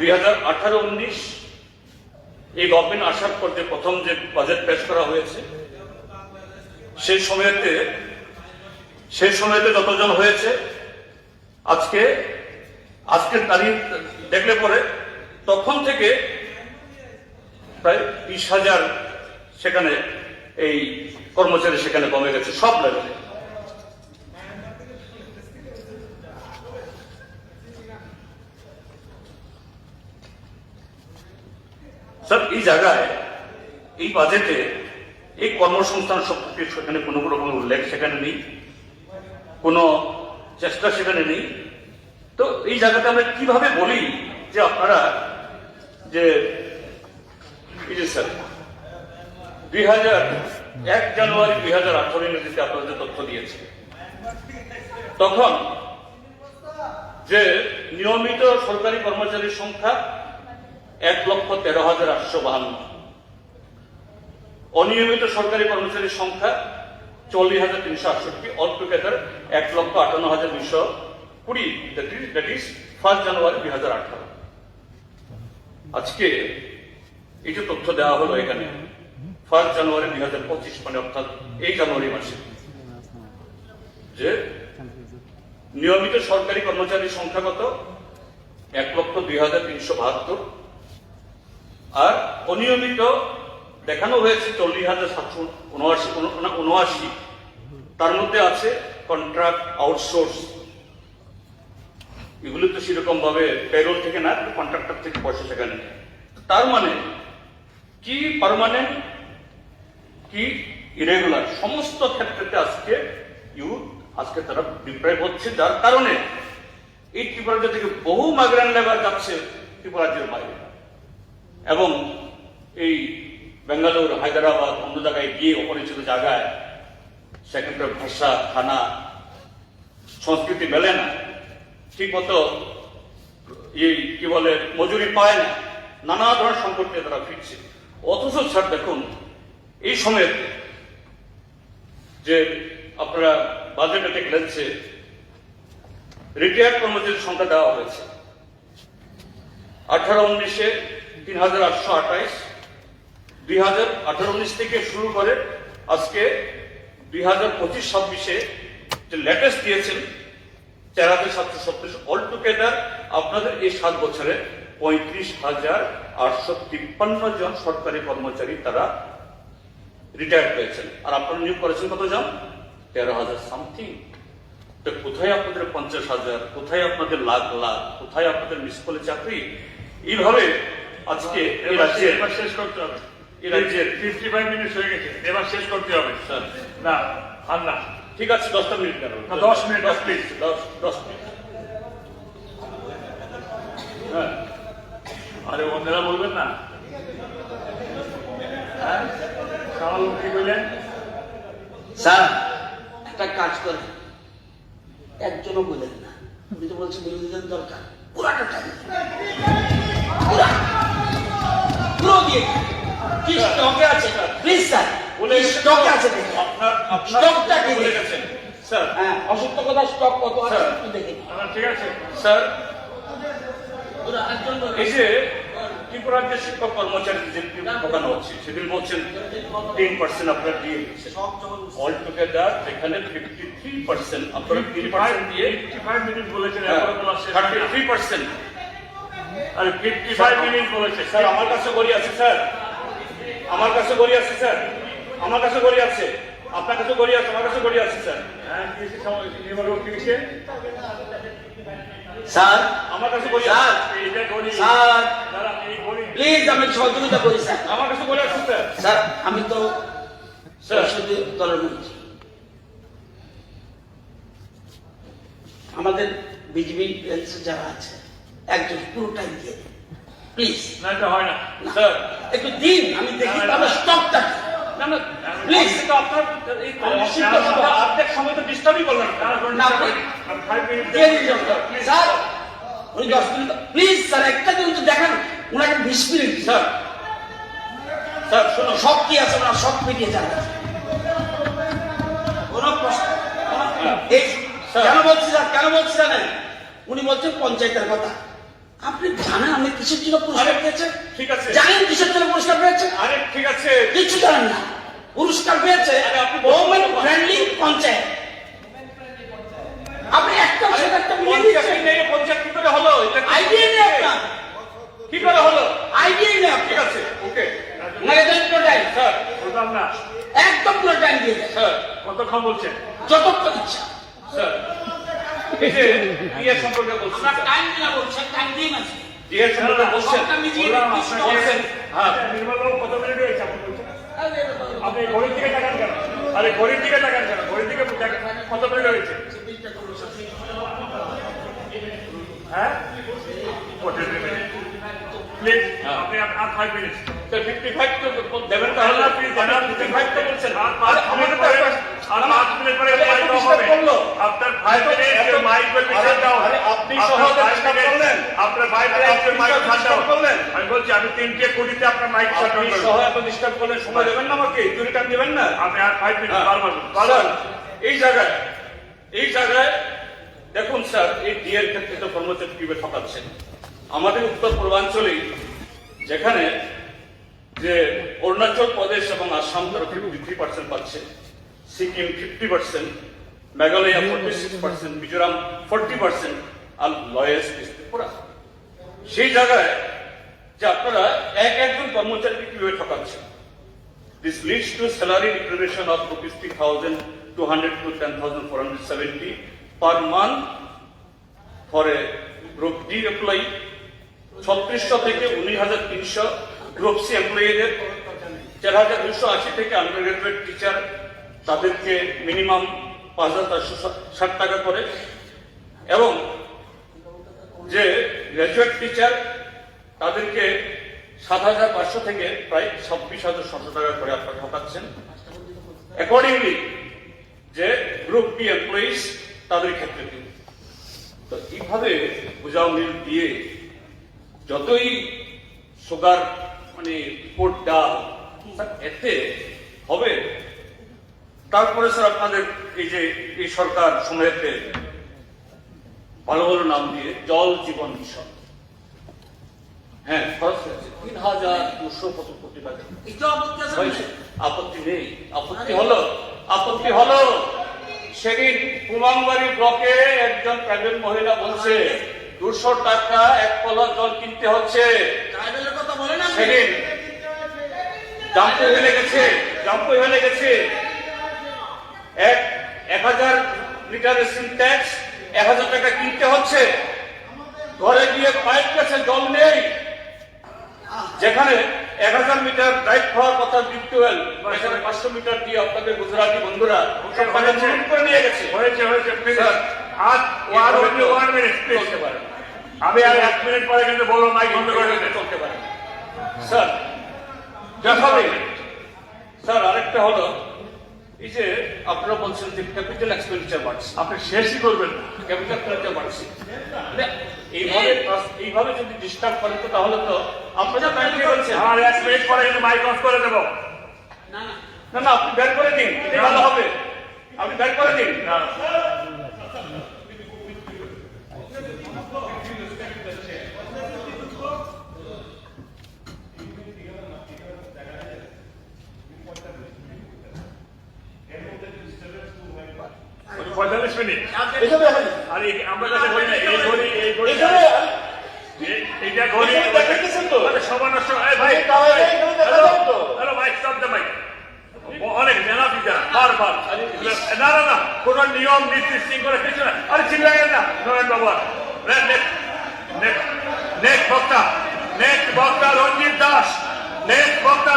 দুই হাজার আঠারো উনিশ এই গভর্নমেন্ট আসার পর যে প্রথম যে বাজেট পেশ করা হয়েছে, সেই সময়তে সেই সময়তে যতজন হয়েছে, আজকে, আজকের তারিখ দেখলে পরে তখন থেকে প্রায় বিশ হাজার সেখানে এই কর্মচারী সেখানে কমে গেছে, সব লেভেলে স্যার এই জায়গায় এই বাজেটে এই কর্মসংস্থান সম্পর্কে সেখানে কোনো রকমের উল্লেখ সেখানে নেই, কোনো চেষ্টা সেখানে নেই। তো এই জায়গাতে আমরা কীভাবে বলি যে আপনারা যে স্যার দুই হাজার এক জানুয়ারি দুই হাজার আঠারো ইংরেজিতে আপনারা যে তথ্য দিয়েছে তখন যে নিয়মিত সরকারি কর্মচারীর সংখ্যা এক লক্ষ তেরো হাজার আটশো বাহান্ন। অনিয়মিত সরকারি কর্মচারীর সংখ্যা চল্লিশ হাজার তিনশো আটষট্টি। অল টুগেদার এক লক্ষ আটান্ন হাজার দুইশো কুড়ি। দ্যাট ইজ ফার্স্ট জানুয়ারি দুই হাজার আঠারো। আজকে এই যে তথ্য দেওয়া হলো এখানে ফার্স্ট জানুয়ারি দুই হাজার পঁচিশ মানে অর্থাৎ এই জানুয়ারি মাসে, যে নিয়মিত সরকারি কর্মচারীর সংখ্যা কত? এক লক্ষ দুই হাজার তিনশো বাহাত্তর। আর অনিয়মিত দেখানো হয়েছে চল্লিশ হাজার সাতশো উনআশি উনআশি। তার মধ্যে আছে কন্ট্রাক্ট আউটসোর্স এগুলো তো সেরকম ভাবে পেরোল থেকে না কন্ট্রাক্টর থেকে পয়সা সেখানে। তার মানে কি পারমানেন্ট কি ইরেগুলার সমস্ত ক্ষেত্রে আজকে ইউথ আজকে তারা ডিপ্রাইভ হচ্ছে। যার কারণে এই ত্রিপুরা থেকে বহু মাইগ্রেন্ট লেবার যাচ্ছে ত্রিপুরা রাজ্যের বাইরে। এবং এই বেঙ্গালুরু, হায়দ্রাবাদ অন্য জায়গায় গিয়ে অপরিচিত জায়গায় সেখানকার ভাষা, খানা, সংস্কৃতি মেলে না। ঠিক মতো এই কি বলে, মজুরি পায় না। নানা ধরনের নিয়ে তারা ফিরছে। অথচ স্যার, দেখুন, এই সময়ে যে আপনারা বাজেটে দেখলেন যে রিটায়ার্ড কর্মচারীর সংখ্যা দেওয়া হয়েছে। আঠারো, উনিশে তিন হাজার আটশো আঠাইশ দুই হাজার আঠারো উনিশ থেকে শুরু করে আজকে দুই হাজার পঁচিশ ছাব্বিশে যে লেটেস্ট দিয়েছেন চার হাজার সাতশো সত্তর অল টুগেদার আপনাদের এই সাত বছরে পঁয়ত্রিশ হাজার আটশো তিপ্পান্ন জন সরকারি কর্মচারী তারা রিটায়ার্ড হয়েছেন। আর আপনারা নিয়োগ করেছেন কতজন তেরো হাজার সামথিং তো কোথায় আপনাদের পঞ্চাশ হাজার? কোথায় আপনাদের লাখ লাখ? কোথায় আপনাদের মিস কলে চাকরি? এইভাবে আজকে এই রাজ্যে এবার শেষ করতে হবে। এই রাজ্যের ফিফটি ফাইভ মিনিট হয়ে গেছে। এবার শেষ করতে হবে। স্যার। না আর না। ঠিক আছে দশটা মিনিট কেন? না, দশ মিনিট, দশ মিনিট। দশ দশ মিনিট। হ্যাঁ। আরে অন্যরা বলবেন না। হ্যাঁ? কামাল কি বললেন? স্যার একটা কাজ করে একজনও বলেন না। উনি তো বলছেন বিরোধীদের দরকার। পুরাটা টাইম। দিয়ে কি স্টকে আছে? প্লিজ স্যার বলে স্টকে আছে? আপনার আপনার স্টকটা কি বলে গেছেন স্যার। হ্যাঁ অসত্য কথা স্টক কত আছে একটু দেখে আচ্ছা, ঠিক আছে স্যার। পুরা একজন বলে। এই যে শিক্ষক কর্মচারী যে ঢোকানো হচ্ছে সেদিন বলছেন টেন পার্সেন্ট আপনারা দিয়ে অল টুগেদার এখানে ফিফটি থ্রি পার্সেন্ট আপনারা তিন পার্সেন্ট দিয়ে মিনিট বলেছেন এরপরে বলা শেষ থার্টি থ্রি পার্সেন্ট আরে ফিফটি ফাইভ মিনিট বলেছে। স্যার আমার কাছে গড়ি আছে স্যার। আমার কাছে গড়ি আছে স্যার। আমার কাছে গড়ি আছে। আপনার কাছে গড়ি আছে আমার কাছে গড়ি আছে স্যার। হ্যাঁ সময় এবার স্যার আমার কাছে গড়ি স্যার করি স্যার। দাঁড়া এই করি প্লিজ আমি সহযোগিতা করি স্যার। আমার কাছে গড়ি আছে স্যার। স্যার আমি তো স্যার। পরিষদীয় দলের মন্ত্রী। আমাদের বিজেপি যারা আছে একজন পুরোটাই দিয়ে দেন। প্লিজ না এটা হয় না। স্যার একটু দিন আমি দেখি তাহলে। স্টকটা না না Please. তো আপনার এই অর্ধেক সময় তো ডিস্টার্বই করলেন না। দিয়ে দিন স্যার উনি দশ মিনিট প্লিজ স্যার একটা দিন তো দেখান ওনাকে বিশ মিনিট স্যার স্যার সব কি আছে ওনার সব মিটিয়ে যাবে কোনো প্রশ্ন। কেন বলছি স্যার কেন বলছি জানেন? উনি বলছেন পঞ্চায়েতের কথা। আপনি জানেন আমি কিসের জন্য পুরস্কার পেয়েছে ঠিক আছে। জানেন কিসের জন্য পুরস্কার পেয়েছে আরে ঠিক আছে। কিছু জানেন না। পুরস্কার পেয়েছে আপনি ওমেন ফ্রেন্ডলি পঞ্চায়েত আপনি একটা আরে একটা পঞ্চায়েত কি করে হলো? আইডিয়া নেই আপনার। কি করে হলো? আইডিয়া নেই ঠিক আছে ওকে। স্যার বুঝলাম না। একদম পুরো টাইম দিয়ে স্যার কতক্ষণ বলছেন? যতক্ষণ ইচ্ছা। স্যার এই সম্পর্কে বলছেন আমরা টাইম দিলাম বলছেন। টাইম দিন আছে বিয়ে সম্পর্কে বলছেন বলছেন। হ্যাঁ। নির্মলবাবু কত মিনিট হয়েছে আপনি বলছেন? আপনি ঘড়ির দিকে তাকান কেন? আরে ঘড়ির দিকে তাকান কেন? ঘড়ির দিকে কত মিনিট হয়েছে? হ্যাঁ? প্লিজ হ্যাঁ। আপনি আর ফাইভ মিনিট ফিফটি ফাইভ তো দেবেন তাহলে? আপনি জানান ফিফটি ফাইভ তো বলছেন। আর পাঁচ মিনিট পরে আর পাঁচ মিনিট পরে। আফটার ফাইভ মিনিট মাইক আপনি করলেন। মাইক করলেন। আমি বলছি আমি তিনটে কোটিতে আপনার মাইক শাট আপনি সহ এত ডিস্টার্ব সময় দেবেন না আমাকে? চুরি টান দেবেন না? আপনি আর ফাইভ মিনিট হ্যাঁ। এই জায়গায় এই জায়গায় দেখুন স্যার এই ডিএর ক্ষেত্রে তো কর্মচারী কীভাবে ঠকাচ্ছেন? আমাদের উত্তর পূর্বাঞ্চলে যেখানে যে অরুণাচল প্রদেশ এবং আসাম তারা ফিফটি পার্সেন্ট পাচ্ছে Sikkim fifty percent Meghalaya forty six percent Mizoram forty percent আর লয়েস্ট ত্রিপুরা সেই জায়গায় যে আপনারা এক একজন কর্মচারীকে কীভাবে ঠকাচ্ছেন? This leads to salary declaration of rupees 3,200 to 10,470 per month for a group D employee, ছত্রিশশো থেকে উনিশ হাজার তিনশো গ্রুপ সি এমপ্লয়ীদের চার হাজার দুশো আশি থেকে আন্ডার গ্রাজুয়েট টিচার তাদেরকে মিনিমাম পাঁচ হাজার চারশো ষাট টাকা করে। এবং যে গ্র্যাজুয়েট টিচার তাদেরকে সাত হাজার পাঁচশো থেকে প্রায় ছাব্বিশ হাজার ছশো টাকা করে আপনারা ঠকাচ্ছেন অ্যাকর্ডিংলি যে গ্রুপ বি এমপ্লয়িজ তাদের ক্ষেত্রে দিন। তো এইভাবে বোঝাও মিল দিয়ে যতই সুগার মানে রিপোর্ট ডাল এতে হবে তারপরে স্যার আপনাদের এই যে এই সরকার সময়েতে ভালো ভালো নাম দিয়ে জল জীবন মিশন। হ্যাঁ খরচ হয়েছে তিন হাজার দুশো কত কোটি টাকা। আপত্তি নেই। আপত্তি হলো। আপত্তি হলো। সেদিন কুমাংবাড়ি ব্লকে একজন প্রাইভেট মহিলা বলছে দুশো টাকা এক কলা জল কিনতে হচ্ছে। সেদিন জাম্পু হয়ে গেছে জাম্পু হয়ে গেছে। এক এক হাজার লিটারের সিনট্যাক্স এক হাজার টাকা কিনতে হচ্ছে। ঘরে গিয়ে পাইপ কাছে জল নেই। যেখানে এক হাজার মিটার ড্রাইভ হওয়ার কথা ডিপ টুয়েল এখানে পাঁচশো মিটার দিয়ে আপনাদের গুজরাটি বন্ধুরা করে নিয়ে গেছে। হয়েছে হয়েছে ওয়ান অনলি ওয়ান মিনিট চলতে পারে আমি আর এক মিনিট পরে কিন্তু বলব মাইক বন্ধ করে চলতে পারে স্যার দেখাবে স্যার আরেকটা হলো এই যে আপনারা বলছেন যে ক্যাপিটাল এক্সপেন্ডিচার বাড়ছে আপনি শেষই করবেন না ক্যাপিটাল এক্সপেন্ডিচার বাড়ছে। মানে এইভাবে এইভাবে যদি ডিস্টার্ব করেন তো তাহলে তো আপনারা ব্যাংকে বলছেন আমার এক মিনিট পরে কিন্তু মাইক অফ করে দেব। না না। না আপনি বের করে দিন ভালো হবে। আপনি বের করে দিন। না। মিনিট এখানে আর আমরা কাছে ঘড়ি নাই এই ঘড়ি এই ঘড়ি এইটা ঘড়ি। দেখতেছেন তো। সবার নষ্ট এই ভাই hello mike stop the mike অনেক মেলাপিটা বারবার না না না কোন নিয়ম নীতি শৃঙ্খলা কিছু না। আরে চিল্লাইয়েন না নরেন বাবু নেক্সট বক্তা। নেক্সট বক্তা রঞ্জিত দাস। নেক্সট বক্তা